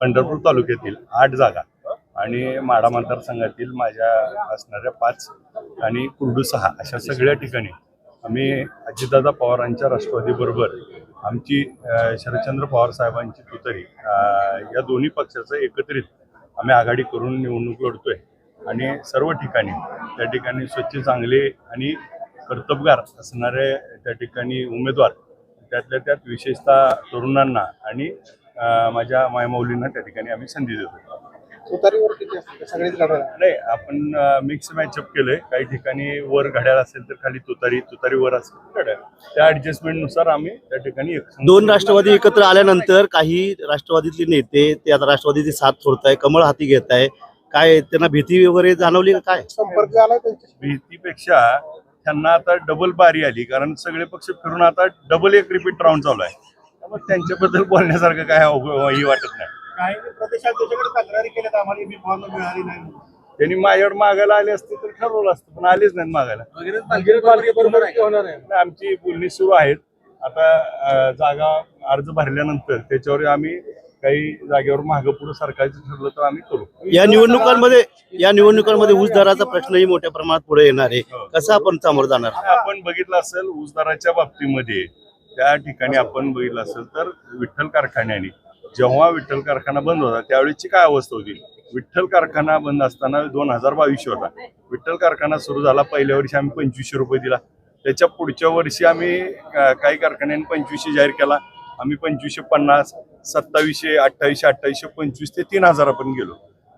पंढरपूर तालुक्यातील आठ जागा आणि माढा मतदारसंघातील माझ्या असणाऱ्या पाच आणि कुर्डू सहा अशा सगळ्या ठिकाणी आम्ही अजितदादा पवारांच्या राष्ट्रवादीबरोबर आमची शरदचंद्र पवार साहेबांची तुतरी या दोन्ही पक्षाचं एकत्रित आम्ही आघाडी करून निवडणूक लढतोय. आणि सर्व ठिकाणी त्या ठिकाणी स्वच्छ चांगले आणि कर्तबगार असणारे त्या ठिकाणी उमेदवार त्यातल्या त्यात विशेषतः तरुणांना आणि माझ्या मायमौलींना त्या ठिकाणी आम्ही संधी देतो तुतारीवर किती असते सगळेच लढणार नाही आपण मिक्स मॅचअप केलंय. काही ठिकाणी वर घड्याळ असेल तर खाली तुतारी तुतारी वर असेल तर घड्याळ. त्या ऍडजस्टमेंटनुसार आम्ही त्या ठिकाणी दोन राष्ट्रवादी एकत्र आल्यानंतर काही राष्ट्रवादीतले नेते ते आता राष्ट्रवादीची साथ सोडताय कमळ हाती घेत आहे काय त्यांना भीती वगैरे जाणवली का काय? संपर्क झाला त्यांच्याशी? भीतीपेक्षा त्यांना आता डबल बारी आली. कारण सगळे पक्ष फिरून आता डबल एक रिपीट राऊंड चालू आहे. त्यांच्याबद्दल बोलण्यासारखं काय ही वाटत नाही. काही प्रदेशाध्यक्षाकडे तक्रारी केल्या आम्हाला बी फॉर्म मिळाली नाही त्यांनी माझ्यावर मागायला आले असते तर ठरवलं असतं पण आलेच नाहीत मागायला. आमची बोलणी सुरू आहेत. आता जागा अर्ज भरल्यानंतर त्याच्यावर आम्ही काही जागेवर मागं पुढे सरकारचं ठरलं तर आम्ही करू. या निवडणुकांमध्ये या निवडणुकांमध्ये ऊस दराचा प्रश्नही मोठ्या प्रमाणात पुढे येणार आहे. कसं आपण सामोरं जाणार? आपण बघितलं असेल ऊसदाराच्या बाबतीमध्ये त्या ठिकाणी आपण बघितलं असेल तर विठ्ठल कारखान्याने जेव्हा विठ्ठल कारखाना बंद होता त्यावेळेची काय अवस्था होती? विठ्ठल कारखाना बंद असताना दोन हजार बावीसशे होता. विठ्ठल कारखाना सुरू झाला पहिल्या वर्षी आम्ही पंचवीसशे रुपये दिला. त्याच्या पुढच्या वर्षी आम्ही काही कारखान्याने पंचवीसशे जाहीर केला. आम्ही पंचवीसशे पन्नास सत्तावीसशे अठ्ठावीसशे अठ्ठावीसशे पंचवीस ते तीन हजार आपण गेलो.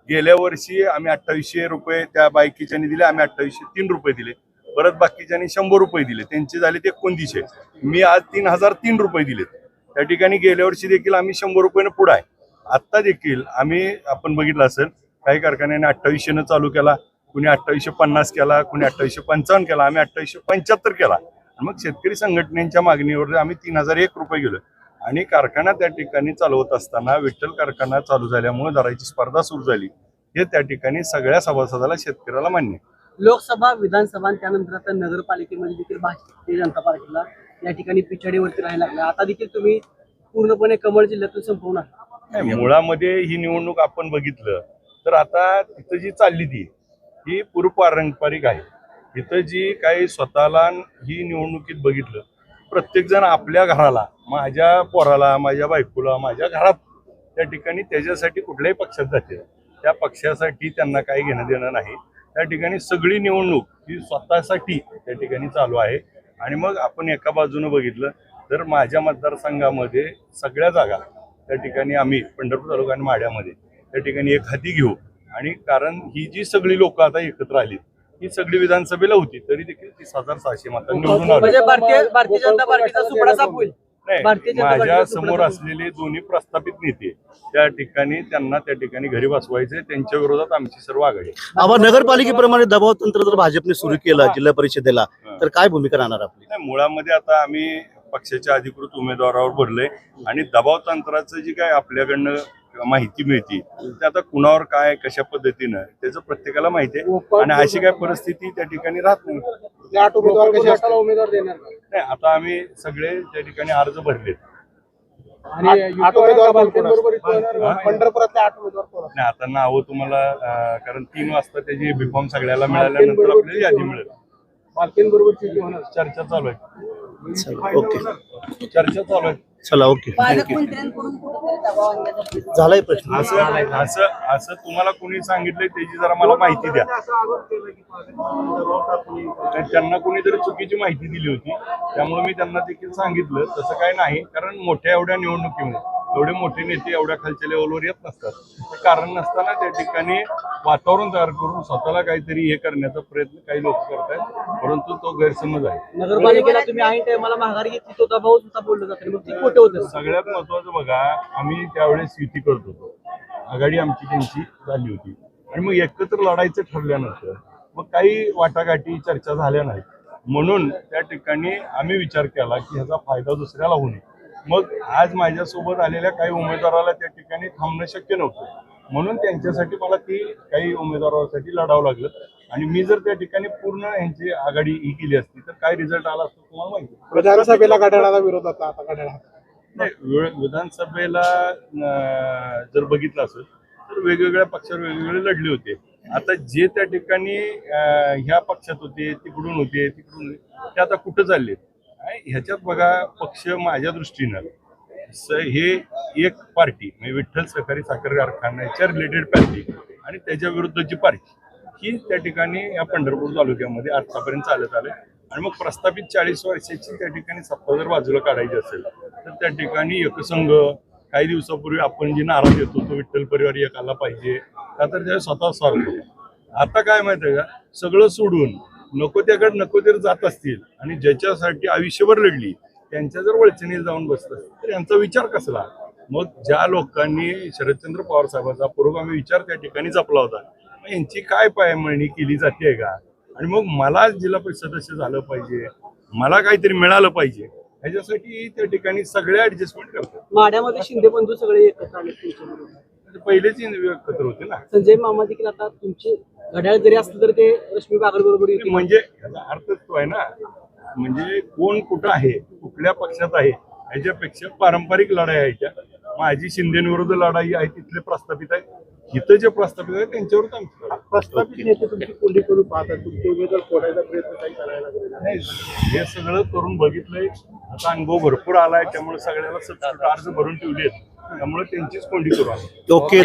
गेल्या वर्षी आम्ही अठ्ठावीसशे रुपये त्या बायकीच्यानी दिले आम्ही अठ्ठावीसशे तीन रुपये दिले. परत बाकीच्यांनी शंभर रुपये दिले. त्यांचे झाले ते एकोणतीसशे. मी आज तीन हजार तीन रुपये दिलेत. त्या ठिकाणी गेल्या वर्षी देखील आम्ही शंभर रुपयानं पुढे आहे. आत्ता देखील आम्ही आपण बघितलं असेल काही कारखान्याने अठ्ठावीसशेनं चालू केला कुणी अठ्ठावीसशे पन्नास केला कुणी अठ्ठावीसशे पंचावन्न केला आम्ही अठ्ठावीसशे पंच्याहत्तर केला. मग शेतकरी संघटनेच्या मागणीवर आम्ही तीन हजार एक रुपये गेलो आणि कारखाना त्या ठिकाणी चालवत असताना विठ्ठल कारखाना चालू झाल्यामुळे दराची स्पर्धा सुरू झाली. हे त्या ठिकाणी सगळ्या सभासदाला शेतकऱ्याला मान्य आहे. लोकसभा विधानसभा आणि त्यानंतर आता नगरपालिकेमध्ये देखील भारतीय जनता पार्टीला या ठिकाणी पिछाडीवरती राहायला लागला. आता देखील तुम्ही पूर्णपणे कमळ जिल्ह्यातून संपवणार नाही, मुळामध्ये ही निवडणूक आपण बघितलं तर आता तिथं जी चालली ती ही पूर्वपारंपरिक आहे. इथं जी काही स्वतःला ही निवडणुकीत बघितलं प्रत्येक जण आपल्या घराला माझ्या पोराला माझ्या बायकोला माझ्या घरात त्या ठिकाणी त्याच्यासाठी कुठल्याही पक्षात जाते. त्या पक्षासाठी त्यांना काही घेणं देणं नाही. त्या ठिकाणी सगळी निवडणूक ही स्वतःसाठी त्या ठिकाणी चालू आहे. आणि मग आपण एका बाजूनं बघितलं तर माझ्या मतदारसंघामध्ये सगळ्या जागा त्या ठिकाणी आम्ही पंढरपूर तालुका आणि माड्यामध्ये त्या ठिकाणी एक हाती घेऊ. आणि कारण ही जी सगळी लोक आता एकत्र आली ही सगळी विधानसभेला होती तरी देखील तीस हजार सहाशे मतांनी निवडून आली. म्हणजे भारतीय जनता पार्टीचा सुपडा साफ नाही माझ्यासमोर असलेले दोन्ही प्रस्थापित नेते त्या ठिकाणी त्यांना त्या ठिकाणी घरी बसवायचे त्यांच्या विरोधात आमची सर्व आघाडी आहे. आबा नगरपालिकेप्रमाणे दबाव तंत्र जर भाजपने सुरू केलं जिल्हा परिषदेला तर काय भूमिका राहणार आपली? नाही मुळामध्ये आता आम्ही पक्षाच्या अधिकृत उमेदवारावर भरलंय आणि दबाव तंत्राचं जी काय आपल्याकडनं माहिती मिळते ते आता कुणावर काय कशा पद्धतीनं त्याचं प्रत्येकाला माहिती आहे. आणि अशी काय परिस्थिती त्या ठिकाणी राहत नाही. ते आठ उमेदवार कसे असतात उमेदवार देणार? नाही आता आम्ही सगळे त्या ठिकाणी अर्ज भरले आणि आठ उमेदवार बरोबर पंढरपुरातले आठ उमेदवार कोण असतात? नाही आता नावं तुम्हाला अं, कारण तीन वाजता त्याची बिफॉर्म सगळ्याला मिळाल्यानंतर आपल्याला यादी मिळेल. बालकेंबरोबरची जी होणार चर्चा चालू आहे. चला ओके. चर्चा चालू आहे. चला ओके. झालाय प्रश्न. असं असं असं तुम्हाला कोणी सांगितलंय त्याची जरा मला माहिती द्या. कारण त्यांना कोणीतरी चुकीची माहिती दिली होती. त्यामुळे मी त्यांना देखील सांगितलं. तसं काय नाही कारण मोठ्या एवढ्या निवडणुकीमध्ये एवढे मोठे नेते एवढ्या खालच्या लेवलवर येत नसतात. ते कारण नसताना त्या ठिकाणी वातावरण तयार करून स्वतःला काहीतरी हे करण्याचा प्रयत्न काही लोक करतायत परंतु तो गैरसमज आहे. नगरपालिकेला तुम्ही ऐन टायमाला माघार घेतली तो दबाव सुद्धा बोललं जातं मग ते खोटे होतं सगळ्यात महत्वाचं बघा आम्ही त्यावेळेस युती करत होतो. आघाडी आमची त्यांची झाली होती. आणि मग एकत्र लढायचं ठरल्यानंतर मग काही वाटाघाटी चर्चा झाल्या नाहीत. म्हणून त्या ठिकाणी आम्ही विचार केला की ह्याचा फायदा दुसऱ्याला होऊ नये. मग आज माझ्यासोबत आलेल्या काही उमेदवाराला त्या ठिकाणी थांबणं शक्य नव्हतं. म्हणून त्यांच्यासाठी मला ती काही उमेदवारासाठी लढावं लागलं. आणि मी जर त्या ठिकाणी पूर्ण यांची आघाडी ही केली असती तर काय रिझल्ट आला असतो तुम्हाला माहिती. विधानसभेला घड्याळाला विरोध होता आता घड्याळ. नाही विधानसभेला जर बघितलं असेल तर वेगवेगळ्या पक्षावर वेगवेगळे लढले होते. आता जे त्या ठिकाणी ह्या पक्षात होते तिकडून होते तिकडून होते, ते आता कुठं चालले? ह्याच्यात बघा पक्ष माझ्या दृष्टीनं हे एक पार्टी म्हणजे विठ्ठल सहकारी साखर कारखान्याच्या रिलेटेड पार्टी आणि त्याच्या विरुद्धची पार्टी ही त्या ठिकाणी या पंढरपूर तालुक्यामध्ये आतापर्यंत चालत आले. आणि मग प्रस्थापित चाळीस वर्षाची त्या ठिकाणी सत्ता जर बाजूला काढायची असेल तर त्या ठिकाणी एकसंघ काही दिवसापूर्वी आपण जी नारा देतो तो विठ्ठल परिवार एक आला पाहिजे का तर त्या स्वतः स्वार्थ आता काय माहिती आहे का? सगळं सोडून नको त्याकडे नको तर जात असतील आणि ज्याच्यासाठी आयुष्यभर लढली त्यांच्या जर वळचणी जाऊन बसत असतील तर यांचा विचार कसला? मग ज्या लोकांनी शरदचंद्र पवार साहेबांचा पुरोगामी विचार त्या ठिकाणी जपला होता मग यांची काय पायमळणी केली जाते का? आणि मग मला जिल्हा परिषद सदस्य झालं पाहिजे मला काहीतरी मिळालं पाहिजे ह्याच्यासाठी त्या ठिकाणी सगळ्या ऍडजस्टमेंट करतात. माड्यामध्ये शिंदे बंधू सगळे एकत्र आले पहिलेच एकत्र होते ना. संजय मामा देखील आता तुमचे घड्याळ जरी असलं तर ते रश्मी बागर बरोबर म्हणजे याचा अर्थच तो आहे ना म्हणजे कोण कुठं आहे कुठल्या पक्षात आहे ह्याच्यापेक्षा पारंपरिक लढाई आहे त्या. माझी शिंदेविरुद्ध लढाई आहे तिथले प्रस्थापित आहे. इथं जे प्रस्थापित आहे त्यांच्यावरच आमची. प्रस्तावित नेते तुमची करून पाहतात? तुमचे उमेदवार फोडायचा प्रयत्न काही करायला नाही, हे सगळं करून बघितलंय. आता अनुभव भरपूर आलाय त्यामुळे सगळ्याला अर्ज भरून ठेवले त्यामुळे त्यांचीच कोंडी करू आम्ही ओके